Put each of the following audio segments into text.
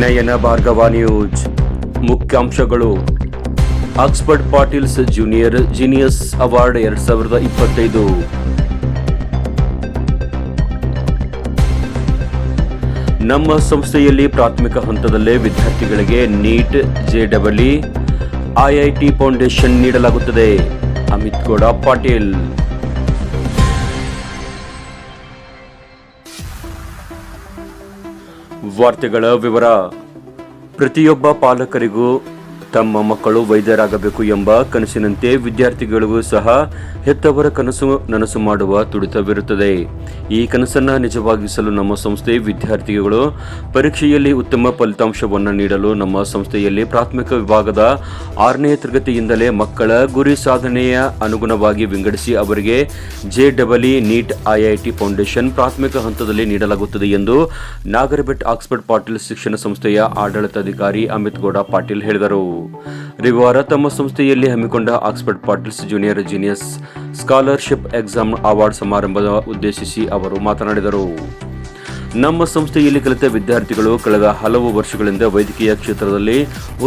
ನಯನ Bhargava news ಮುಖ್ಯಾಂಶಗಳು. Oxford Patils junior genius award ಎರಡ್ ಸಾವಿರದ ಇಪ್ಪತ್ತೈದು. ನಮ್ಮ ಸಂಸ್ಥೆಯಲ್ಲಿ ಪ್ರಾಥಮಿಕ ಹಂತದಲ್ಲೇ ವಿದ್ಯಾರ್ಥಿಗಳಿಗೆ ನೀಟ್ ಜೆಡಬ್ಲ್ಇ ಐಐಟಿ ಫೌಂಡೇಶನ್ ನೀಡಲಾಗುತ್ತದೆ. ಅಮಿತ್ ಗೌಡ, ಪಾಟೀಲ್. ವಾರ್ತೆಗಳ ವಿವರ. ಪ್ರತಿಯೊಬ್ಬ ಪಾಲಕರಿಗೂ ತಮ್ಮ ಮಕ್ಕಳು ವೈದ್ಯರಾಗಬೇಕು ಎಂಬ ಕನಸಿನಂತೆ ವಿದ್ಯಾರ್ಥಿಗಳಿಗೂ ಸಹ ಹೆತ್ತವರ ಕನಸು ನನಸು ಮಾಡುವ ತುಡಿತವಿರುತ್ತದೆ. ಈ ಕನಸನ್ನು ನಿಜವಾಗಿಸಲು ನಮ್ಮ ಸಂಸ್ಥೆ ವಿದ್ಯಾರ್ಥಿಗಳು ಪರೀಕ್ಷೆಯಲ್ಲಿ ಉತ್ತಮ ಫಲಿತಾಂಶವನ್ನು ನೀಡಲು ನಮ್ಮ ಸಂಸ್ಥೆಯಲ್ಲಿ ಪ್ರಾಥಮಿಕ ವಿಭಾಗದ ಆರನೇ ತರಗತಿಯಿಂದಲೇ ಮಕ್ಕಳ ಗುರಿ ಸಾಧನೆಯ ಅನುಗುಣವಾಗಿ ವಿಂಗಡಿಸಿ ಅವರಿಗೆ J double E NEET IIT foundation ಪ್ರಾಥಮಿಕ ಹಂತದಲ್ಲಿ ನೀಡಲಾಗುತ್ತದೆ ಎಂದು ನಾಗರಬೆಟ್ ಆಕ್ಸ್ಫರ್ಡ್ ಪಾಟೀಲ್ ಶಿಕ್ಷಣ ಸಂಸ್ಥೆಯ ಆಡಳಿತಾಧಿಕಾರಿ ಅಮಿತ್ ಗೌಡ ಪಾಟೀಲ್ ಹೇಳಿದರು. ರವಿವಾರ ತಮ್ಮ ಸಂಸ್ಥೆಯಲ್ಲಿ ಹಮ್ಮಿಕೊಂಡ Oxford Patils junior genius scholarship exam award ಸಮಾರಂಭದ ಉದ್ದೇಶಿಸಿ ಅವರು ಮಾತನಾಡಿದರು. ನಮ್ಮ ಸಂಸ್ಥೆಯಲ್ಲಿ ಕಲಿತ ವಿದ್ಯಾರ್ಥಿಗಳು ಕಳೆದ ಹಲವು ವರ್ಷಗಳಿಂದ ವೈದ್ಯಕೀಯ ಕ್ಷೇತ್ರದಲ್ಲಿ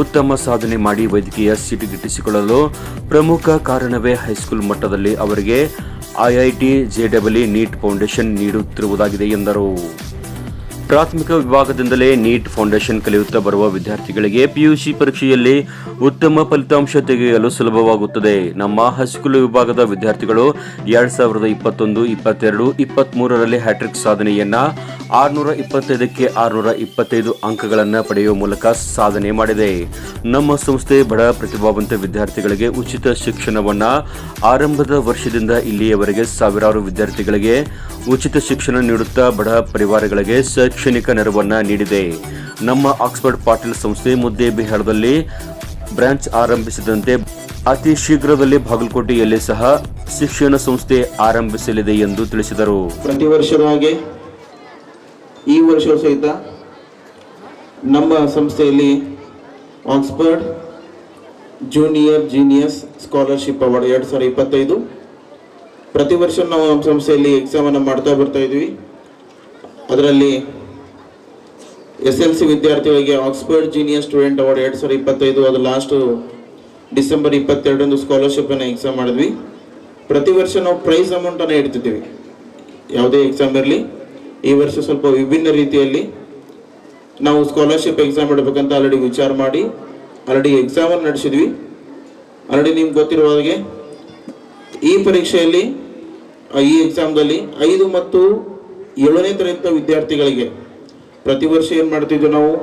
ಉತ್ತಮ ಸಾಧನೆ ಮಾಡಿ ವೈದ್ಯಕೀಯ ಸೀಟು ಗಿಟ್ಟಿಸಿಕೊಳ್ಳಲು ಪ್ರಮುಖ ಕಾರಣವೇ ಹೈಸ್ಕೂಲ್ ಮಟ್ಟದಲ್ಲಿ ಅವರಿಗೆ ಐಐಟಿ ಜೆಡಬ್ಲ್ಯೂ ನೀಟ್ ಫೌಂಡೇಶನ್ ನೀಡುತ್ತಿರುವುದಾಗಿದೆ ಎಂದರು. ಪ್ರಾಥಮಿಕ ವಿಭಾಗದಿಂದಲೇ ನೀಟ್ ಫೌಂಡೇಶನ್ ಕಲಿಯುತ್ತಾ ಬರುವ ವಿದ್ಯಾರ್ಥಿಗಳಿಗೆ ಪಿಯುಸಿ ಪರೀಕ್ಷೆಯಲ್ಲಿ ಉತ್ತಮ ಫಲಿತಾಂಶ ತೆಗೆಯಲು ಸುಲಭವಾಗುತ್ತದೆ. ನಮ್ಮ ಹೈಸ್ಕೂಲ್ ವಿಭಾಗದ ವಿದ್ಯಾರ್ಥಿಗಳು ಎರಡ್ ಸಾವಿರದ ಇಪ್ಪತ್ತೊಂದು, ಇಪ್ಪತ್ತೆರಡು ಇಪ್ಪತ್ತ್ ಮೂರರಲ್ಲಿ ಹ್ಯಾಟ್ರಿಕ್ ಸಾಧನೆಯನ್ನ, ಆರುನೂರ ಇಪ್ಪತ್ತೈದಕ್ಕೆ ಆರುನೂರ ಇಪ್ಪತ್ತೈದು ಅಂಕಗಳನ್ನು ಪಡೆಯುವ ಮೂಲಕ ಸಾಧನೆ ಮಾಡಿದೆ. ನಮ್ಮ ಸಂಸ್ಥೆ ಬಡ ಪ್ರತಿಭಾವಂತ ವಿದ್ಯಾರ್ಥಿಗಳಿಗೆ ಉಚಿತ ಶಿಕ್ಷಣವನ್ನು ಆರಂಭದ ವರ್ಷದಿಂದ ಇಲ್ಲಿಯವರೆಗೆ ಸಾವಿರಾರು ವಿದ್ಯಾರ್ಥಿಗಳಿಗೆ ಉಚಿತ ಶಿಕ್ಷಣ ನೀಡುತ್ತಾ ಬಡ ಪರಿವಾರಗಳಿಗೆ ಶೈಕ್ಷಣಿಕ ನೆರವನ್ನ ನೀಡಿದೆ. ನಮ್ಮ ಆಕ್ಸ್ಫರ್ಡ್ ಪಾಟೀಲ್ ಸಂಸ್ಥೆ ಮುದ್ದೇಬಿಹಾಳದಲ್ಲಿ ಬ್ರಾಂಚ್ ಆರಂಭಿಸಿದಂತೆ ಅತಿ ಶೀಘ್ರದಲ್ಲಿ ಬಾಗಲಕೋಟೆಯಲ್ಲಿ ಸಹ ಶಿಕ್ಷಣ ಸಂಸ್ಥೆ ಆರಂಭಿಸಲಿದೆ ಎಂದು ತಿಳಿಸಿದರು. ಪ್ರತಿ ವರ್ಷದ ಹಾಗೆ. ಈ ವರ್ಷ ಸಹಿತ ನಮ್ಮ ಸಂಸ್ಥೆಯಲ್ಲಿ Oxford junior genius scholarship award ಎರಡು ಸಾವಿರದ ಇಪ್ಪತ್ತೈದು. ಪ್ರತಿ ವರ್ಷ ನಾವು ನಮ್ಮ ಸಂಸ್ಥೆಯಲ್ಲಿ ಎಕ್ಸಾಮನ್ನು ಮಾಡ್ತಾ ಬರ್ತಾ ಇದ್ವಿ. ಅದರಲ್ಲಿ ಎಸ್ ಎಲ್ ಸಿ ವಿದ್ಯಾರ್ಥಿಗಳಿಗೆ ಆಕ್ಸ್ಫರ್ಡ್ ಜೀನಿಯರ್ ಸ್ಟೂಡೆಂಟ್ ಅವಾರ್ಡ್ ಎರಡು ಸಾವಿರದ ಇಪ್ಪತ್ತೈದು ಅದು ಲಾಸ್ಟು ಡಿಸೆಂಬರ್ ಇಪ್ಪತ್ತೆರಡರಂದು ಸ್ಕಾಲರ್ಶಿಪ್ಪನ್ನು ಎಕ್ಸಾಮ್ ಮಾಡಿದ್ವಿ. ಪ್ರತಿ ವರ್ಷ ನಾವು ಪ್ರೈಸ್ ಅಮೌಂಟನ್ನು ಇಡ್ತಿದ್ದೀವಿ. ಯಾವುದೇ ಎಕ್ಸಾಮ್ ಇರಲಿ, ಈ ವರ್ಷ ಸ್ವಲ್ಪ ವಿಭಿನ್ನ ರೀತಿಯಲ್ಲಿ ನಾವು ಸ್ಕಾಲರ್ಶಿಪ್ ಎಕ್ಸಾಮ್ ಇಡಬೇಕಂತ ಆಲ್ರೆಡಿ ವಿಚಾರ ಮಾಡಿ ಆಲ್ರೆಡಿ ಎಕ್ಸಾಮನ್ನು ನಡೆಸಿದ್ವಿ. ಆಲ್ರೆಡಿ ನಿಮ್ಗೆ ಗೊತ್ತಿರುವ ಹಾಗೆ ಈ ಪರೀಕ್ಷೆಯಲ್ಲಿ ಈ ಎಕ್ಸಾಮ್ದಲ್ಲಿ ಐದು ಮತ್ತು ಏಳನೇ ತರಗತಿ ವಿದ್ಯಾರ್ಥಿಗಳಿಗೆ ಪ್ರತಿ ವರ್ಷ ಏನು ಮಾಡ್ತಿದ್ವಿ ನಾವು?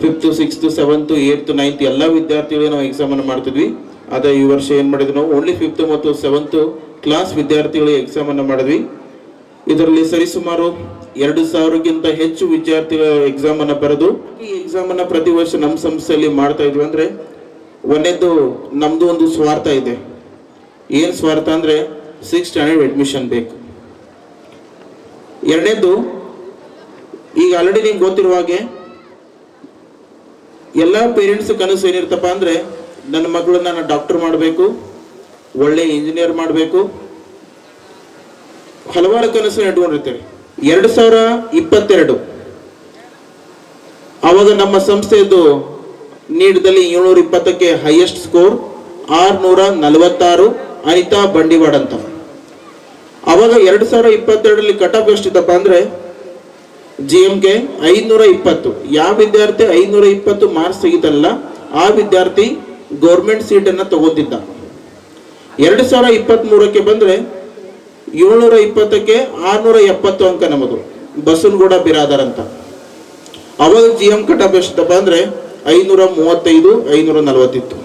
Fifth sixth seventh eighth ninth ಎಲ್ಲ ವಿದ್ಯಾರ್ಥಿಗಳಿಗೆ ನಾವು ಎಕ್ಸಾಮನ್ನು ಮಾಡ್ತಿದ್ವಿ. ಆದರೆ ಈ ವರ್ಷ ಏನು ಮಾಡಿದ್ವಿ ನಾವು? ಓನ್ಲಿ ಫಿಫ್ತ್ ಮತ್ತು ಸೆವೆಂತು ಕ್ಲಾಸ್ ವಿದ್ಯಾರ್ಥಿಗಳಿಗೆ ಎಕ್ಸಾಮನ್ನು ಮಾಡಿದ್ವಿ. ಇದರಲ್ಲಿ ಸರಿಸುಮಾರು ಎರಡು ಸಾವಿರಕ್ಕಿಂತ ಹೆಚ್ಚು ವಿದ್ಯಾರ್ಥಿಗಳ ಎಕ್ಸಾಮ್ ಅನ್ನ ಬರೆದು, ಈ ಎಕ್ಸಾಮ್ ಅನ್ನ ಪ್ರತಿ ವರ್ಷ ನಮ್ಮ ಸಂಸ್ಥೆಯಲ್ಲಿ ಮಾಡ್ತಾ ಇದ್ವಿ. ಅಂದ್ರೆ ಒಂದೇದ್ದು ನಮ್ದು ಒಂದು ಸ್ವಾರ್ಥ ಇದೆ. ಏನು ಸ್ವಾರ್ಥ ಅಂದ್ರೆ ಸಿಕ್ಸ್ ಸ್ಟ್ಯಾಂಡರ್ಡ್ ಅಡ್ಮಿಷನ್ ಬೇಕು. ಎರಡನೇದ್ದು ಈಗ ಆಲ್ರೆಡಿ ನಿಮ್ಗೆ ಗೊತ್ತಿರುವ ಹಾಗೆ ಎಲ್ಲ ಪೇರೆಂಟ್ಸ್ ಕನಸು ಏನಿರ್ತಪ್ಪ ಅಂದ್ರೆ ನನ್ನ ಮಗಳನ್ನ ನಾನು ಡಾಕ್ಟರ್ ಮಾಡಬೇಕು, ಒಳ್ಳೆ ಇಂಜಿನಿಯರ್ ಮಾಡಬೇಕು. ಹಲವಾರು ಕನಸು ಇಟ್ಕೊಂಡಿರ್ತೇವೆ ಎರಡು ಸಾವಿರ ಇಪ್ಪತ್ತೆರಡು. ಅವಾಗ ನಮ್ಮ ಸಂಸ್ಥೆಯದು ನೀಡದಲ್ಲಿ ಏಳ್ನೂರ ಇಪ್ಪತ್ತಕ್ಕೆ ಹೈಯೆಸ್ಟ್ ಸ್ಕೋರ್ ಆರ್ನೂರ ನಲವತ್ತಾರು, ಅನಿತಾ ಬಂಡಿವಾಡ್ ಅಂತ ಅವಾಗ ಎರಡು ಸಾವಿರ ಇಪ್ಪತ್ತೆರಡರಲ್ಲಿ ಕಟ್ ಆಫ್ ಎಷ್ಟಿತ್ತಪ್ಪ ಅಂದ್ರೆ ಜಿ ಎಂ ಗೆ ಐದ್ನೂರ ಇಪ್ಪತ್ತು ಯಾವ ವಿದ್ಯಾರ್ಥಿ ಐನೂರ ಇಪ್ಪತ್ತು ಮಾರ್ಕ್ಸ್ ತೆಗಿತಲ್ಲ ಆ ವಿದ್ಯಾರ್ಥಿ ಗೌರ್ಮೆಂಟ್ ಸೀಟನ್ನು ತಗೋತಿದ್ದ ಎರಡು ಸಾವಿರ ಇಪ್ಪತ್ತ್ ಬಂದರೆ ಏಳ್ನೂರ ಇಪ್ಪತ್ತಕ್ಕೆ ಆರುನೂರ ಎಪ್ಪತ್ತು ಅಂಕ ನಮ್ಮದು, ಬಸವನಗೌಡ ಬಿರಾದರ್ ಅಂತ. ಅವಾಗ ಜಿ ಎಂ ಕಟ್ ಆಫ್ ಬಂದರೆ ಐನೂರ ಮೂವತ್ತೈದು ಐನೂರ ನಲವತ್ತಿತ್ತು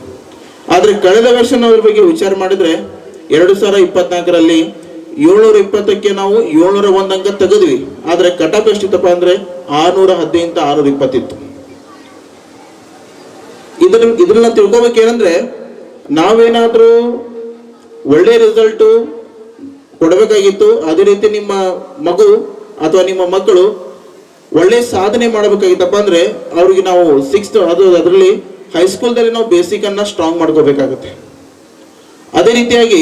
ಆದರೆ ಕಳೆದ ವರ್ಷ ನಾವು ಬಗ್ಗೆ ವಿಚಾರ ಮಾಡಿದ್ರೆ, ಎರಡು ಸಾವಿರ ಇಪ್ಪತ್ನಾಲ್ಕರಲ್ಲಿ ಏಳ್ನೂರ ಇಪ್ಪತ್ತಕ್ಕೆ ನಾವು ಏಳ್ನೂರ ಒಂದ್ ಅಂಕ ತೆಗೆದ್ವಿ. ಆದರೆ ಕಟ್ ಆಫ್ ಎಷ್ಟಿತ್ತಪ್ಪ ಅಂದ್ರೆ ಆರ್ನೂರ ಹದಿನೈದು ಆರ್ನೂರ ಇಪ್ಪತ್ತಿತ್ತು ಇದ್ರ ಇದ್ರನ್ನ ತಿಳ್ಕೊಬೇಕೇನಂದ್ರೆ ನಾವೇನಾದರೂ ಒಳ್ಳೆ ರಿಸಲ್ಟು ಕೊಡಬೇಕಾಗಿತ್ತು. ಅದೇ ರೀತಿ ನಿಮ್ಮ ಮಗು ಅಥವಾ ನಿಮ್ಮ ಮಕ್ಕಳು ಒಳ್ಳೆ ಸಾಧನೆ ಮಾಡಬೇಕಾಗಿತ್ತಪ್ಪ ಅಂದ್ರೆ ಅವ್ರಿಗೆ ನಾವು ಸಿಕ್ಸ್ತ್ ಅದು ಅದರಲ್ಲಿ ಹೈಸ್ಕೂಲ್ದಲ್ಲಿ ನಾವು ಬೇಸಿಕ್ ಸ್ಟ್ರಾಂಗ್ ಮಾಡ್ಕೋಬೇಕಾಗುತ್ತೆ. ಅದೇ ರೀತಿಯಾಗಿ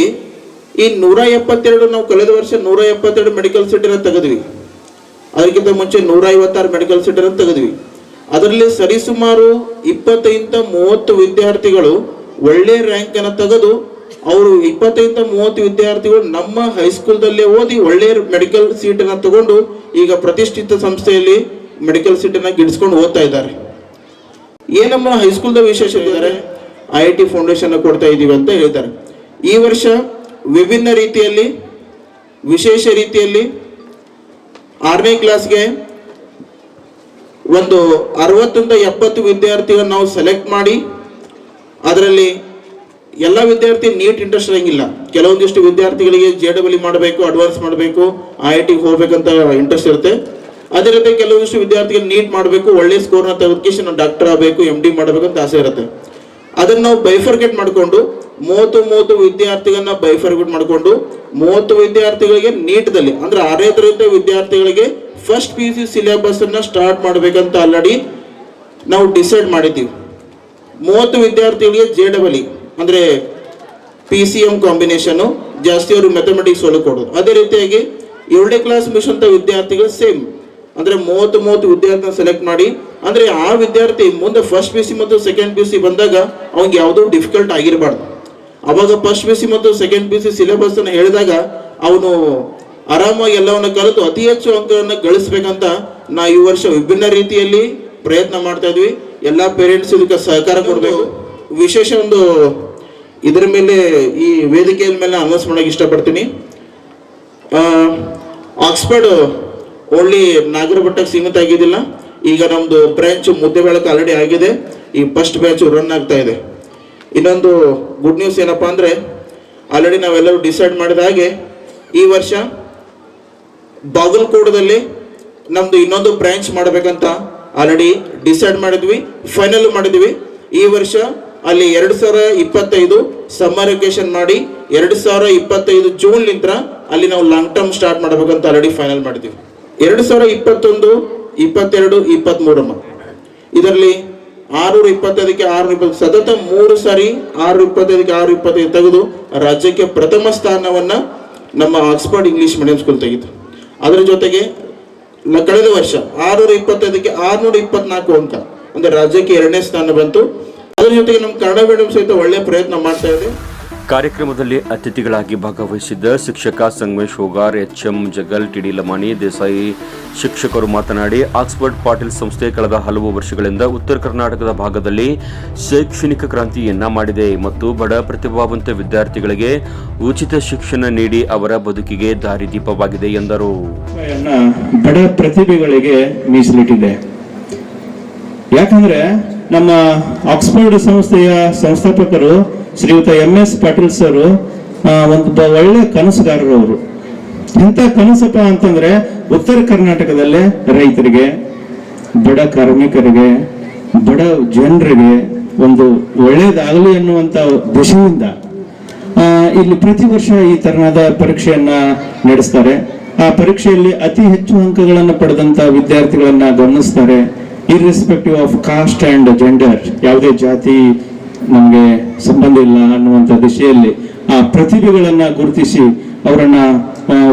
ಈ ನೂರ ಎಪ್ಪತ್ತೆರಡು ನಾವು ಕಳೆದ ವರ್ಷ ನೂರ ಎಪ್ಪತ್ತೆರಡು ಮೆಡಿಕಲ್ ಸೀಟನ್ನು ತೆಗೆದ್ವಿ. ಅದಕ್ಕಿಂತ ಮುಂಚೆ ನೂರ ಐವತ್ತಾರು ಮೆಡಿಕಲ್ ಸೀಟನ್ನು ತೆಗೆದ್ವಿ. ಅದರಲ್ಲಿ ಸರಿಸುಮಾರು ಇಪ್ಪತ್ತೈದ ಮೂವತ್ತು ವಿದ್ಯಾರ್ಥಿಗಳು ಒಳ್ಳೆ ರ್ಯಾಂಕ್ ಅನ್ನು ತೆಗೆದು, ಅವರು ಇಪ್ಪತ್ತೈದ ಮೂವತ್ತು ವಿದ್ಯಾರ್ಥಿಗಳು ನಮ್ಮ ಹೈಸ್ಕೂಲ್ದಲ್ಲೇ ಓದಿ ಒಳ್ಳೆ ಮೆಡಿಕಲ್ ಸೀಟನ್ನು ತಗೊಂಡು ಈಗ ಪ್ರತಿಷ್ಠಿತ ಸಂಸ್ಥೆಯಲ್ಲಿ ಮೆಡಿಕಲ್ ಸೀಟನ್ನು ಗಿಡಿಸ್ಕೊಂಡು ಓದ್ತಾ ಇದ್ದಾರೆ. ಏನಮ್ಮ ಹೈಸ್ಕೂಲ್ದ ವಿಶೇಷತೆ ಇದ್ದಾರೆ? ಐ ಐ ಟಿ ಫೌಂಡೇಶನ್ ಕೊಡ್ತಾ ಇದ್ದೀವಿ ಅಂತ ಹೇಳ್ತಾರೆ ಈ ವರ್ಷ ವಿಭಿನ್ನ ರೀತಿಯಲ್ಲಿ, ವಿಶೇಷ ರೀತಿಯಲ್ಲಿ ಆರನೇ ಕ್ಲಾಸ್ಗೆ ಒಂದು ಅರವತ್ತರಿಂದ ಎಪ್ಪತ್ತು ವಿದ್ಯಾರ್ಥಿಗಳನ್ನು ನಾವು ಸೆಲೆಕ್ಟ್ ಮಾಡಿ, ಅದರಲ್ಲಿ ಎಲ್ಲ ವಿದ್ಯಾರ್ಥಿ ನೀಟ್ ಇಂಟ್ರೆಸ್ಟ್ ಇರಂಗಿಲ್ಲ. ಕೆಲವೊಂದಿಷ್ಟು ವಿದ್ಯಾರ್ಥಿಗಳಿಗೆ ಜೆ ಡಬ್ಲ್ಯೂ ಮಾಡಬೇಕು ಅಡ್ವಾನ್ಸ್ ಮಾಡಬೇಕು ಐ ಐ ಟಿಗೆ ಹೋಗ್ಬೇಕಂತ ಇಂಟ್ರೆಸ್ಟ್ ಇರುತ್ತೆ. ಅದೇ ರೀತಿ ಕೆಲವೊಂದಿಷ್ಟು ವಿದ್ಯಾರ್ಥಿಗಳು ನೀಟ್ ಮಾಡಬೇಕು, ಒಳ್ಳೆ ಸ್ಕೋರ್ನ ತೆಗೆದುಕೇಶನ್ ಡಾಕ್ಟರ್ ಆಗಬೇಕು ಎಂ ಡಿ ಮಾಡಬೇಕು ಅಂತ ಆಸೆ ಇರುತ್ತೆ. ಅದನ್ನ ನಾವು ಬೈಫರ್ಗೇಟ್ ಮಾಡಿಕೊಂಡು ಮೂವತ್ತು ಮೂವತ್ತು ವಿದ್ಯಾರ್ಥಿಗಳನ್ನ ಬೈಫರ್ಗೇಟ್ ಮಾಡಿಕೊಂಡು ಮೂವತ್ತು ವಿದ್ಯಾರ್ಥಿಗಳಿಗೆ ನೀಟ್ದಲ್ಲಿ ಅಂದ್ರೆ ತರಗತಿ ವಿದ್ಯಾರ್ಥಿಗಳಿಗೆ first P U C syllabus ಅನ್ನ ಸ್ಟಾರ್ಟ್ ಮಾಡಬೇಕಂತ ಆಲ್ರೆಡಿ ನಾವು ಡಿಸೈಡ್ ಮಾಡಿದ್ದೀವಿ. ಮೂವತ್ತು ವಿದ್ಯಾರ್ಥಿಗಳಿಗೆ ಜೆ ಡಬಲ್ ಇ ಅಂದ್ರೆ ಪಿ ಸಿ ಎಂ ಕಾಂಬಿನೇಷನ್ ಜಾಸ್ತಿ ಅವರು ಮೆಥಮೆಟಿಕ್ಸ್ ಒಳಗೆ ಕೊಡೋದು. ಅದೇ ರೀತಿಯಾಗಿ ಏಳನೇ ಕ್ಲಾಸ್ ಮಿಷನ್ ವಿದ್ಯಾರ್ಥಿಗಳು ಸೇಮ್ ಅಂದ್ರೆ ಮೂವತ್ತು ಮೂವತ್ತು ವಿದ್ಯಾರ್ಥಿನ ಸೆಲೆಕ್ಟ್ ಮಾಡಿ ಅಂದ್ರೆ ಆ ವಿದ್ಯಾರ್ಥಿ ಮುಂದೆ ಫಸ್ಟ್ ಪಿ ಸಿ ಮತ್ತು ಸೆಕೆಂಡ್ ಪಿ ಸಿ ಬಂದಾಗ ಅವ್ನಿಗೆ ಯಾವುದೋ ಡಿಫಿಕಲ್ಟ್ ಆಗಿರಬಾರ್ದು. ಅವಾಗ ಫಸ್ಟ್ ಪಿ ಸಿ ಮತ್ತು ಸೆಕೆಂಡ್ ಪಿ ಸಿ ಸಿಲೆಬಸ್ ಅನ್ನು ಹೇಳಿದಾಗ ಅವನು ಆರಾಮಾಗಿ ಎಲ್ಲವನ್ನ ಕಲಿತು ಅತಿ ಹೆಚ್ಚು ಅಂಕಗಳನ್ನು ಗಳಿಸ್ಬೇಕಂತ ನಾ ಈ ವರ್ಷ ವಿಭಿನ್ನ ರೀತಿಯಲ್ಲಿ ಪ್ರಯತ್ನ ಮಾಡ್ತಾ ಇದ್ವಿ. ಎಲ್ಲ ಪೇರೆಂಟ್ಸ್ ಇದಕ್ಕೆ ಸಹಕಾರ ಕೊಡಬೇಕು. ವಿಶೇಷ ಒಂದು ಇದರ ಮೇಲೆ ಈ ವೇದಿಕೆಯ ಮೇಲೆ ಅನೌನ್ಸ್ ಮಾಡೋಕೆ ಇಷ್ಟಪಡ್ತೀನಿ. ಆಕ್ಸ್ಫರ್ಡ್ ಓನ್ಲಿ ನಾಗರಬಟ್ಟಕ್ಕೆ ಸೀಮಿತ ಆಗಿದ್ದಿಲ್ಲ. ಈಗ ನಮ್ಮದು ಬ್ರ್ಯಾಂಚ್ ಮುದ್ದೆ ಬೆಳಕು ಆಲ್ರೆಡಿ ಆಗಿದೆ. ಈ ಫಸ್ಟ್ ಬ್ರಾಂಚ್ ರನ್ ಆಗ್ತಾ ಇದೆ. ಇನ್ನೊಂದು ಗುಡ್ ನ್ಯೂಸ್ ಏನಪ್ಪ ಅಂದರೆ ಆಲ್ರೆಡಿ ನಾವೆಲ್ಲರೂ ಡಿಸೈಡ್ ಮಾಡಿದ ಹಾಗೆ, ಈ ವರ್ಷ ಬಾಗಲಕೋಟದಲ್ಲಿ ನಮ್ದು ಇನ್ನೊಂದು ಬ್ರ್ಯಾಂಚ್ ಮಾಡಬೇಕಂತ ಆಲ್ರೆಡಿ ಡಿಸೈಡ್ ಮಾಡಿದ್ವಿ ಫೈನಲ್ ಮಾಡಿದ್ವಿ. ಈ ವರ್ಷ ಅಲ್ಲಿ ಎರಡು ಸಾವಿರ ಇಪ್ಪತ್ತೈದು ಸಮ್ಮರ್ ವೆಕೇಶನ್ ಮಾಡಿ, ಎರಡು ಸಾವಿರ ಇಪ್ಪತ್ತೈದು ಜೂನ್ ನಿಂತ್ರ ಅಲ್ಲಿ ನಾವು ಲಾಂಗ್ ಟರ್ಮ್ ಸ್ಟಾರ್ಟ್ ಮಾಡಬೇಕಂತ ಆಲ್ರೆಡಿ ಫೈನಲ್ ಮಾಡಿದ್ವಿ. ಎರಡು ಸಾವಿರ ಇಪ್ಪತ್ತೊಂದು, ಇಪ್ಪತ್ತೆರಡು ಇಪ್ಪತ್ತ್ಮೂರಮ್ಮ ಇದರಲ್ಲಿ ಆರುನೂರ ಇಪ್ಪತ್ತೈದಕ್ಕೆ ಆರುನೂರ ಇಪ್ಪತ್ತು ಸತತ ಮೂರು ಸಾರಿ ಆರು ಇಪ್ಪತ್ತೈದಕ್ಕೆ ಆರು ಇಪ್ಪತ್ತೈದು ತೆಗೆದು ರಾಜ್ಯಕ್ಕೆ ಪ್ರಥಮ ಸ್ಥಾನವನ್ನ ನಮ್ಮ ಆಕ್ಸ್ಫರ್ಡ್ ಇಂಗ್ಲಿಷ್ ಮೀಡಿಯಂ ಸ್ಕೂಲ್ ತೆಗೀತು ಅದರ ಜೊತೆಗೆ ಕಳೆದ ವರ್ಷ ಆರುನೂರ ಇಪ್ಪತ್ತೈದಕ್ಕೆ ಆರುನೂರ ಇಪ್ಪತ್ನಾಲ್ಕು ಅಂಕ, ಅಂದರೆ ರಾಜ್ಯಕ್ಕೆ ಎರಡನೇ ಸ್ಥಾನ ಬಂತು. ಅದರ ಜೊತೆಗೆ ನಮ್ಮ ಕನ್ನಡ ಮೀಡಿಯಂ ಸಹಿತ ಒಳ್ಳೆಯ ಪ್ರಯತ್ನ ಮಾಡ್ತಾ ಇದೆ. ಕಾರ್ಯಕ್ರಮದಲ್ಲಿ ಅತಿಥಿಗಳಾಗಿ ಭಾಗವಹಿಸಿದ್ದ ಶಿಕ್ಷಕ Sangamesh Hogar H M Jagal T D Lamani, Desai ಶಿಕ್ಷಕರು ಮಾತನಾಡಿ, ಆಕ್ಸ್ಫರ್ಡ್ ಪಾಟೀಲ್ ಸಂಸ್ಥೆ ಕಳೆದ ಹಲವು ವರ್ಷಗಳಿಂದ ಉತ್ತರ ಕರ್ನಾಟಕದ ಭಾಗದಲ್ಲಿ ಶೈಕ್ಷಣಿಕ ಕ್ರಾಂತಿಯನ್ನ ಮಾಡಿದೆ ಮತ್ತು ಬಡ ಪ್ರತಿಭಾವಂತ ವಿದ್ಯಾರ್ಥಿಗಳಿಗೆ ಉಚಿತ ಶಿಕ್ಷಣ ನೀಡಿ ಅವರ ಬದುಕಿಗೆ ದಾರಿದೀಪವಾಗಿದೆ ಎಂದರು. ಬಡ ಪ್ರತಿಭೆಗಳಿಗೆ ಮೀಸಲಿಟ್ಟಿದೆ. ಯಾಕಂದ್ರೆ ನಮ್ಮ ಆಕ್ಸ್ಫರ್ಡ್ ಸಂಸ್ಥೆಯ ಸಂಸ್ಥಾಪಕರು ಶ್ರೀಯುತ ಎಂ ಎಸ್ ಪಾಟೀಲ್ ಸರ್ ಒಂದು ಒಳ್ಳೆ ಕನಸುಗಾರರು ಅವರು. ಎಂತ ಕನಸಪ್ಪ ಅಂತಂದ್ರೆ ಉತ್ತರ ಕರ್ನಾಟಕದಲ್ಲೇ ರೈತರಿಗೆ, ಬಡ ಕಾರ್ಮಿಕರಿಗೆ, ಬಡ ಜನರಿಗೆ ಒಂದು ಒಳ್ಳೇದಾಗಲಿ ಅನ್ನುವಂತ ದಿಶೆಯಿಂದ ಇಲ್ಲಿ ಪ್ರತಿ ವರ್ಷ ಈ ತರನಾದ ಪರೀಕ್ಷೆಯನ್ನ ನಡೆಸ್ತಾರೆ. ಆ ಪರೀಕ್ಷೆಯಲ್ಲಿ ಅತಿ ಹೆಚ್ಚು ಅಂಕಗಳನ್ನು ಪಡೆದಂತ ವಿದ್ಯಾರ್ಥಿಗಳನ್ನ ಗಮನಿಸ್ತಾರೆ. Irrespective of caste and gender ಯಾವುದೇ ಜಾತಿ ನಮಗೆ ಸಂಬಂಧ ಇಲ್ಲ ಅನ್ನುವಂಥ ದಿಶೆಯಲ್ಲಿ ಆ ಪ್ರತಿಭೆಗಳನ್ನ ಗುರುತಿಸಿ ಅವರನ್ನ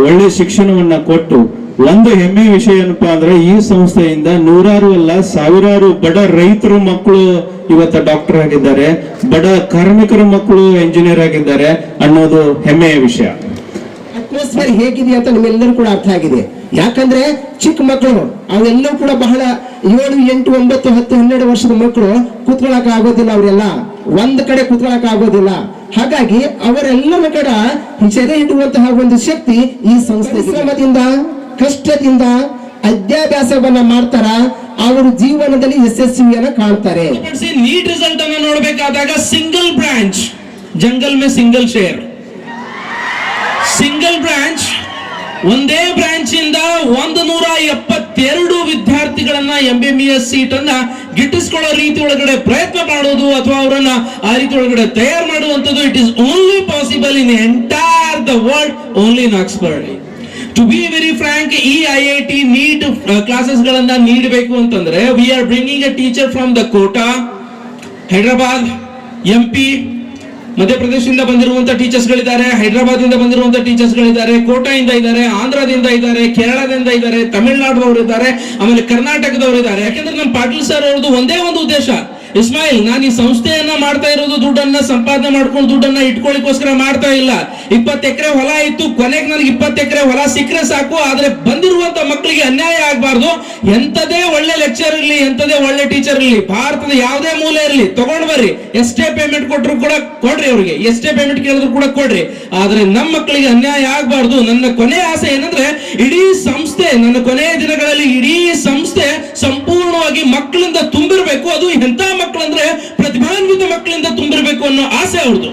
ಒಳ್ಳೆ ಶಿಕ್ಷಣವನ್ನ ಕೊಟ್ಟು ಒಂದು ಹೆಮ್ಮೆಯ ವಿಷಯ ಏನಪ್ಪಾ ಅಂದ್ರೆ ಈ ಸಂಸ್ಥೆಯಿಂದ ನೂರಾರು ಅಲ್ಲ ಸಾವಿರಾರು ಬಡ ರೈತರು ಮಕ್ಕಳು ಇವತ್ತ ಡಾಕ್ಟರ್ ಆಗಿದ್ದಾರೆ, ಬಡ ಕಾರ್ಮಿಕರ ಮಕ್ಕಳು ಎಂಜಿನಿಯರ್ ಆಗಿದ್ದಾರೆ ಅನ್ನೋದು ಹೆಮ್ಮೆಯ ವಿಷಯ. ಅಟ್ಮಾಸ್ಫಿಯರ್ ಹೇಗಿದೆ ಅಂತ ನಿಮ್ಮೆಲ್ಲರೂ ಕೂಡ ಅರ್ಥ ಆಗಿದೆ. ಯಾಕಂದ್ರೆ ಚಿಕ್ಕ ಮಕ್ಕಳು ಅವೆಲ್ಲರೂ ಕೂಡ ಬಹಳ ಏಳು, ಎಂಟು, ಒಂಬತ್ತು, ಹತ್ತು, ಹನ್ನೆರಡು ವರ್ಷದ ಮಕ್ಕಳು ಕೂತ್ಕೊಳ್ಳಕ್ ಆಗೋದಿಲ್ಲ ಅವರೆಲ್ಲ. ಒಂದ್ ಕಡೆ ಕುತ್ಕೊಳಕ್ ಆಗೋದಿಲ್ಲ. ಹಾಗಾಗಿ ಅವರೆಲ್ಲರ ಕಡೆ ಸೆರೆ ಇಡುವಂತಹ ಒಂದು ಶಕ್ತಿ ಈ ಸಂಸ್ಥೆ ಶ್ರಮದಿಂದ ಕಷ್ಟದಿಂದ ಅಧ್ಯಾಭ್ಯಾಸವನ್ನ ಮಾಡ್ತಾರ, ಅವರು ಜೀವನದಲ್ಲಿ ಯಶಸ್ವಿಯನ್ನ ಕಾಣ್ತಾರೆ. ನೀಟ್ ರಿಸಲ್ಟ್ ಅನ್ನ ನೋಡಬೇಕಾದಾಗ ಸಿಂಗಲ್ ಬ್ರಾಂಚ್ ಜಂಗಲ್ ಮೇ ಸಿಂಗಲ್ ಶೇರ್ ಸಿಂಗಲ್ ಬ್ರಾಂಚ್ ಒಂದೇ ಬ್ರಾಂಚ್ ಇಂದ ಒಂದು ನೂರ ಎಪ್ಪತ್ತೆರಡು ವಿದ್ಯಾರ್ಥಿಗಳನ್ನ M B B S seat ಅನ್ನ ಗಿಟ್ಟಿಸ್ಕೊಳ್ಳೋ ರೀತಿ ಒಳಗಡೆ ಪ್ರಯತ್ನ ಮಾಡೋದು ಅಥವಾ ಅವರನ್ನ ಆ ರೀತಿ ಒಳಗಡೆ ತಯಾರು ಮಾಡುವಂತದ್ದು it is only possible in entire the world only in Oxford to be very frank ಈ I I T NEET classes ಗಳನ್ನ ನೀಡಬೇಕು ಅಂತಂದ್ರೆ we are bringing a teacher from the Kota Hyderabad M P ಮಧ್ಯಪ್ರದೇಶದಿಂದ ಬಂದಿರುವಂತಹ teachers ಗಳಿದ್ದಾರೆ Hyderabad ಇಂದ ಬಂದಿರುವಂತಹ teachers ಗಳಿದ್ದಾರೆ ಕೋಟಾಯಿಂದ ಇದ್ದಾರೆ, ಆಂಧ್ರದಿಂದ ಇದ್ದಾರೆ, ಕೇರಳದಿಂದ ಇದ್ದಾರೆ ತಮಿಳುನಾಡಿನವರು ಇದ್ದಾರೆ ಆಮೇಲೆ ಕರ್ನಾಟಕದವರು ಇದ್ದಾರೆ ಯಾಕಂದ್ರೆ ನಮ್ಮ ಪಾಟೀಲ್ ಸರ್ ಅವ್ರದ್ದು ಒಂದೇ ಒಂದು ಉದ್ದೇಶ ಇಸ್ಮಾಯಿಲ್, ನಾನು ಈ ಸಂಸ್ಥೆಯನ್ನ ಮಾಡ್ತಾ ಇರೋದು ದುಡ್ಡನ್ನ ಸಂಪಾದನೆ ಮಾಡ್ಕೊಂಡು ದುಡ್ಡನ್ನ ಇಟ್ಕೊಳ್ಳಿಕ್ಕೋಸ್ಕರ ಮಾಡ್ತಾ ಇಲ್ಲ. ಇಪ್ಪತ್ತು ಎಕರೆ ಹೊಲ ಇತ್ತು, ಕೊನೆಗೆ ನನಗೆ ಇಪ್ಪತ್ತು ಎಕರೆ ಹೊಲ ಸಿಕ್ಕರೆ ಸಾಕು, ಆದ್ರೆ ಬಂದಿರುವಂತ ಮಕ್ಕಳಿಗೆ ಅನ್ಯಾಯ ಆಗಬಾರ್ದು. ಎಂತದೇ ಒಳ್ಳೆ ಲೆಕ್ಚರ್ ಇರಲಿ ಎಂತದೇ ಒಳ್ಳೆ ಟೀಚರ್ ಇರಲಿ, ಭಾರತದ ಯಾವುದೇ ಮೂಲೆ ಇರಲಿ, ತಗೊಂಡ್ ಬರ್ರಿ. ಎಷ್ಟೇ ಪೇಮೆಂಟ್ ಕೊಟ್ಟರು ಕೂಡ ಕೊಡ್ರಿ ಅವ್ರಿಗೆ. ಎಷ್ಟೇ ಪೇಮೆಂಟ್ ಕೇಳಿದ್ರು ಕೂಡ ಕೊಡ್ರಿ. ಆದ್ರೆ ನಮ್ಮ ಮಕ್ಕಳಿಗೆ ಅನ್ಯಾಯ ಆಗಬಾರ್ದು. ನನ್ನ ಕೊನೆ ಆಸೆ ಏನಂದ್ರೆ, ಇಡೀ ಸಂಸ್ಥೆ, ನನ್ನ ಕೊನೆಯ ದಿನಗಳಲ್ಲಿ ಇಡೀ ಸಂಸ್ಥೆ ಸಂಪೂರ್ಣವಾಗಿ ಮಕ್ಕಳಿಂದ ತುಂಬಿರಬೇಕು. ಅದು ಎಂತ ಮಕ್ಕಳಂದ್ರೆ ಪ್ರತಿಭಾನ್ವಿತ ಮಕ್ಕಳಿಂದ ತುಂಬಿರಬೇಕು ಅನ್ನೋ ಆಸೆ ಅವ್ರದ್ದು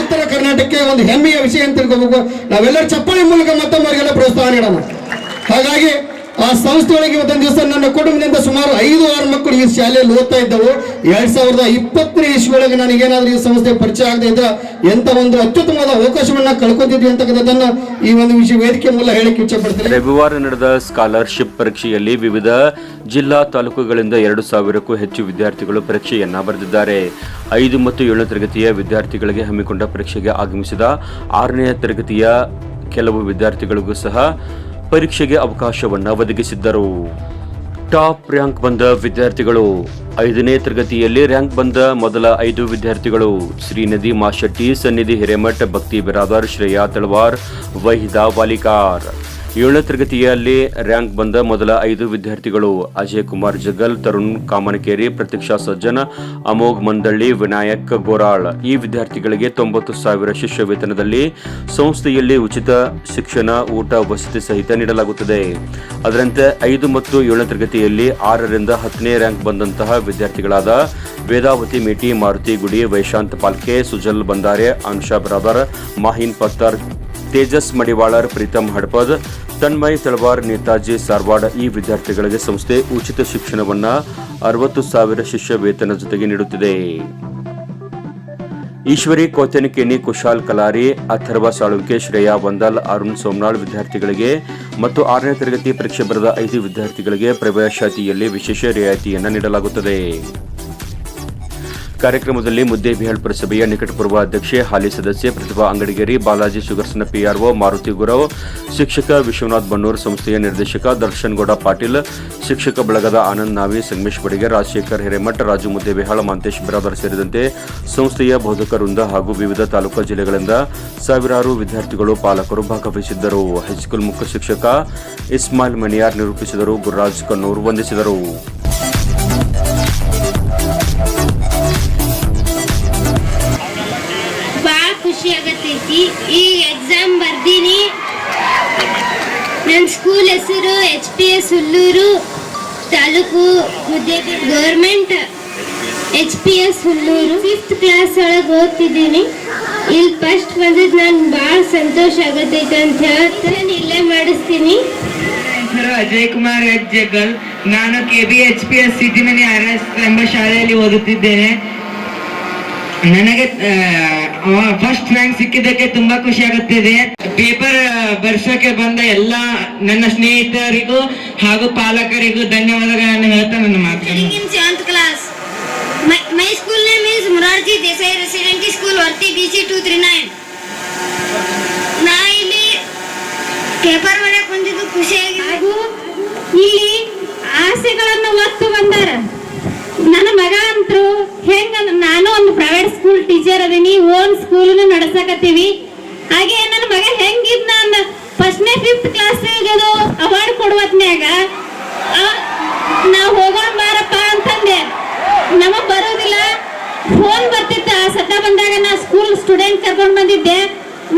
ಉತ್ತರ ಕರ್ನಾಟಕಕ್ಕೆ ಒಂದು ಹೆಮ್ಮೆಯ ವಿಷಯ ಅಂತ ತಿಳ್ಕೋಬೇಕು. ನಾವೆಲ್ಲರೂ ಚಪ್ಪಾಳೆ ಮೂಲಕ ಮತ್ತೊಮ್ಮೆ ಪ್ರೋತ್ಸಾಹ ನೀಡೋಣ. ಹಾಗಾಗಿ ಆ ಸಂಸ್ಥೆಯೊಳಗೆ ಇವತ್ತೊಂದು ದಿವಸ ನನ್ನ ಕುಟುಂಬದಿಂದ ಸುಮಾರು ಐದು, ಆರು ಮಕ್ಕಳು ಈ ಶಾಲೆಯಲ್ಲಿ ಓದ್ತಾ ಇದ್ದವು. ಎರಡ್ ಸಾವಿರದ ಇಪ್ಪತ್ತನೇ ಇಸ್ವಿಯೊಳಗೆ ನನಗೇನಾದ್ರೂ ಈ ಸಂಸ್ಥೆ ಪರಿಚಯ ಆಗದೆ ಇದ್ರೆ ಎಂತ ಒಂದು ಅತ್ಯುತ್ತಮವಾದ ಅವಕಾಶವನ್ನ ಕಳ್ಕೊತಿದ್ವಿ ಅಂತಕ್ಕಂಥದ್ದನ್ನ ಈ ಒಂದು ವಿಷಯ ವೇದಿಕೆ ಮೂಲಕ ಹೇಳಿಕೆ ಇಚ್ಛೆ ಪಡ್ತೀನಿ ರವಿವಾರ ನಡೆದ ಸ್ಕಾಲರ್ಶಿಪ್ ಪರೀಕ್ಷೆಯಲ್ಲಿ ವಿವಿಧ ಜಿಲ್ಲಾ ತಾಲೂಕುಗಳಿಂದ ಎರಡು ಸಾವಿರಕ್ಕೂ ಹೆಚ್ಚು ವಿದ್ಯಾರ್ಥಿಗಳು ಪರೀಕ್ಷೆಯನ್ನ ಬರೆದಿದ್ದಾರೆ. ಐದು ಮತ್ತು ಏಳನೇ ತರಗತಿಯ ವಿದ್ಯಾರ್ಥಿಗಳಿಗೆ ಹಮ್ಮಿಕೊಂಡ ಪರೀಕ್ಷೆಗೆ ಆಗಮಿಸಿದ ಆರನೇ ತರಗತಿಯ ಕೆಲವು ವಿದ್ಯಾರ್ಥಿಗಳಿಗೂ ಸಹ ಪರೀಕ್ಷೆಗೆ ಅವಕಾಶವನ್ನು ಒದಗಿಸಿದ್ದರು. ಟಾಪ್ ರ್ಯಾಂಕ್ ಬಂದ ವಿದ್ಯಾರ್ಥಿಗಳು ಐದನೇ ತರಗತಿಯಲ್ಲಿ ರ್ಯಾಂಕ್ ಬಂದ ಮೊದಲ ಐದು ವಿದ್ಯಾರ್ಥಿಗಳು ಶ್ರೀನದಿ ಮಾಶೆಟ್ಟಿ, ಸನ್ನಿಧಿ ಹಿರೇಮಠ, ಭಕ್ತಿ ಬಿರಾದರ್, ಶ್ರೇಯಾ ತಳವಾರ್, ವಹಿದಾ ವಾಲಿಕಾರ್. ಏಳನೇ ತರಗತಿಯಲ್ಲಿ ರ್ಯಾಂಕ್ ಬಂದ ಮೊದಲ ಐದು ವಿದ್ಯಾರ್ಥಿಗಳು ಅಜಯ್ ಕುಮಾರ್ ಜಗಲ್, ತರುಣ್ ಕಾಮನಕೇರಿ, ಪ್ರತೀಕ್ಷಾ ಸಜ್ಜನ, ಅಮೋಘ್ ಮಂದಳ್ಳಿ ವಿನಾಯಕ್ ಗೋರಾಳ್. ಈ ವಿದ್ಯಾರ್ಥಿಗಳಿಗೆ ತೊಂಬತ್ತು ಸಾವಿರ ಶಿಷ್ಯ ವೇತನದಲ್ಲಿ ಸಂಸ್ಥೆಯಲ್ಲಿ ಉಚಿತ ಶಿಕ್ಷಣ, ಊಟ, ವಸತಿ ಸಹಿತ ನೀಡಲಾಗುತ್ತದೆ. ಅದರಂತೆ ಐದು ಮತ್ತು ಏಳನೇ ತರಗತಿಯಲ್ಲಿ ಆರರಿಂದ ಹತ್ತನೇ ರ್ಯಾಂಕ್ ಬಂದಂತಹ ವಿದ್ಯಾರ್ಥಿಗಳಾದ ವೇದಾವತಿ ಮೇಟಿ, ಮಾರುತಿ ಗುಡಿ, ವೈಶಾಂತ್ ಪಾಲ್ಕೆ, ಸುಜಲ್ ಬಂದಾರೆ ಅನುಷಾ ಬ್ರಾದರ್, ಮಾಹಿನ್ ಪತ್ತರ್ ತೇಜಸ್ ಮಡಿವಾಳರ್, ಪ್ರೀತಮ್ ಹಡ್ಪದ್, ತನ್ಮಯ್ ತಳವಾರ್, ನೇತಾಜಿ ಸಾರ್ವಾಡ್ ಈ ವಿದ್ಯಾರ್ಥಿಗಳಿಗೆ ಸಂಸ್ಥೆ ಉಚಿತ ಶಿಕ್ಷಣವನ್ನ ಅರವತ್ತು ಸಾವಿರ ಶಿಷ್ಯ ವೇತನ ಜೊತೆಗೆ ನೀಡುತ್ತಿದೆ. ಈಶ್ವರಿ ಕೋತನಿಕೇನಿ ಕುಶಾಲ್ ಕಲಾರಿ, ಅಥರ್ವ ಸಾಳುಂಕೆ ಶ್ರೇಯಾ ವಂದಲ್, ಅರುಣ್ ಸೋಮನಾಳ್ ವಿದ್ಯಾರ್ಥಿಗಳಿಗೆ ಮತ್ತು ಆರನೇ ತರಗತಿ ಪರೀಕ್ಷೆ ಬರೆದ ಐದು ವಿದ್ಯಾರ್ಥಿಗಳಿಗೆ ಪ್ರವೇಶಾತಿಯಲ್ಲಿ ವಿಶೇಷ ರಿಯಾಯಿತಿಯನ್ನು ನೀಡಲಾಗುತ್ತದೆ. ಕಾರ್ಯಕ್ರಮದಲ್ಲಿ ಮುದ್ದೇಬಿಹಾಳ್ ಪುರಸಭೆಯ ನಿಕಟಪೂರ್ವ ಅಧ್ಯಕ್ಷೆ, ಹಾಲಿ ಸದಸ್ಯೆ ಪ್ರತಿಭಾ ಅಂಗಡಿಗೇರಿ, ಬಾಲಾಜಿ ಶುಗರ್ಸ್ನ ಪಿಆರ್ಒ ಮಾರುತಿ ಗುರವ್, ಶಿಕ್ಷಕ ವಿಶ್ವನಾಥ್ ಬನ್ನೂರ್, ಸಂಸ್ಥೆಯ ನಿರ್ದೇಶಕ ದರ್ಶನ್ ಗೌಡ ಪಾಟೀಲ್, ಶಿಕ್ಷಕ ಬಳಗದ ಆನಂದ್ ನಾವಿ, ಸಂಗಮೇಶ್ ಬಡಿಗೆ, ರಾಜಶೇಖರ್ ಹಿರೇಮಠ್, ರಾಜು ಮುದ್ದೇಬಿಹಾಳ ಮಾಂತೇಶ್ ಬಿರಾದರ್ ಸೇರಿದಂತೆ ಸಂಸ್ಥೆಯ ಬೋಧಕ ಹಾಗೂ ವಿವಿಧ ತಾಲೂಕು ಜಿಲ್ಲೆಗಳಿಂದ ಸಾವಿರಾರು ವಿದ್ಯಾರ್ಥಿಗಳು ಪಾಲಕರು ಭಾಗವಹಿಸಿದ್ದರು. ಹೈಸ್ಕೂಲ್ ಮುಖ್ಯ ಶಿಕ್ಷಕ ಇಸ್ಮಾಯಿಲ್ ಮಣಿಯಾರ್ ನಿರೂಪಿಸಿದರು. ಗುರುರಾಜ್ ಕನ್ನೂರ್ ವಂದಿಸಿದರು. ನನ್ನ ಸ್ಕೂಲ್ ಹೆಸರು ಎಚ್ ಪಿ ಎಸ್ ಹುಲ್ಲೂರು, ತಾಲೂಕು ಮುದ್ದೆ government H P S Hulluru. Fifth class ಒಳಗೆ ಓದ್ತಿದ್ದೀನಿ. ಇಲ್ಲಿ ಫಸ್ಟ್ ಬಂದಿದ್ದು ನಾನು ಭಾಳ ಸಂತೋಷ ಆಗತೈತೆ ಅಂತ ಹೇಳ್ತಾ ನಾನು ಇಲ್ಲೇ ಮಾಡಿಸ್ತೀನಿ. ಅಜಯ್ ಕುಮಾರ್ ಅಜ್ಜಗಲ್ ನಾನು K B H P S Siddimani R S ಎಂಬ ಶಾಲೆಯಲ್ಲಿ ಓದುತ್ತಿದ್ದೇನೆ. ನನಗೆ ಫಸ್ಟ್ ರ್ಯಾಂಕ್ ಸಿಕ್ಕಿದ್ದಕ್ಕೆ ತುಂಬಾ ಖುಷಿ ಆಗುತ್ತಿದೆ ಪೇಪರ್ ಬರ್ಸೋಕೆ ಬಂದ ಎಲ್ಲ ನನ್ನ ಸ್ನೇಹಿತರಿಗೂ ಹಾಗೂ ಪಾಲಕರಿಗೂ ಧನ್ಯವಾದಗಳನ್ನು ಹೇಳ್ತಾ ನನ್ನ ಮಾತನ್ನು class my class. My, my school name is Murarji Desai Residential School, Varti BC 239. ನಾ ಇಲ್ಲಿ ಪೇಪರ್ ಬರೆಯಕ್ ಬಂದಿದ್ದು ಖುಷಿಯಾಗಿ ಹಾಗೂ ಇಲ್ಲಿ ಆಸೆಗಳನ್ನು ಒತ್ತು ಬಂದಾರ ನನ್ನ ಮಗ ಅಂತರು ಹೆಂಗ ನಾನು ಒಂದು ಪ್ರೈವೇಟ್ ಸ್ಕೂಲ್ ಟೀಚರ್ ಅದೀನಿ ಓನ್ ಸ್ಕೂಲ್ ನಡೆಸಕತ್ತೀವಿ. ಹಾಗೆ ನನ್ನ ಮಗ ಹೆಂಗಿದ್ನ ಅಂದ ಫಸ್ಟ್ನೇ ಫಿಫ್ತ್ ಕ್ಲಾಸ್ ಅವಾರ್ಡ್ ಕೊಡುವತ್ನ್ಯಾಗ ನಾವು ಹೋಗೋಣ ಬಾರಪ್ಪ ಅಂತಂದೆ. ನಮಗ್ ಬರೋದಿಲ್ಲ. ಫೋನ್ ಬರ್ತಿತ್ತ ಸತ ಬಂದಾಗ ನಾ ಸ್ಕೂಲ್ ಸ್ಟೂಡೆಂಟ್ ಕರ್ಕೊಂಡ್ ಬಂದಿದ್ದೆ.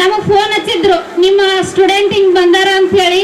ನಮಗ್ ಫೋನ್ ಹಚ್ಚಿದ್ರು, ನಿಮ್ಮ ಸ್ಟೂಡೆಂಟ್ ಹಿಂಗ್ ಬಂದಾರ ಅಂತ ಹೇಳಿ.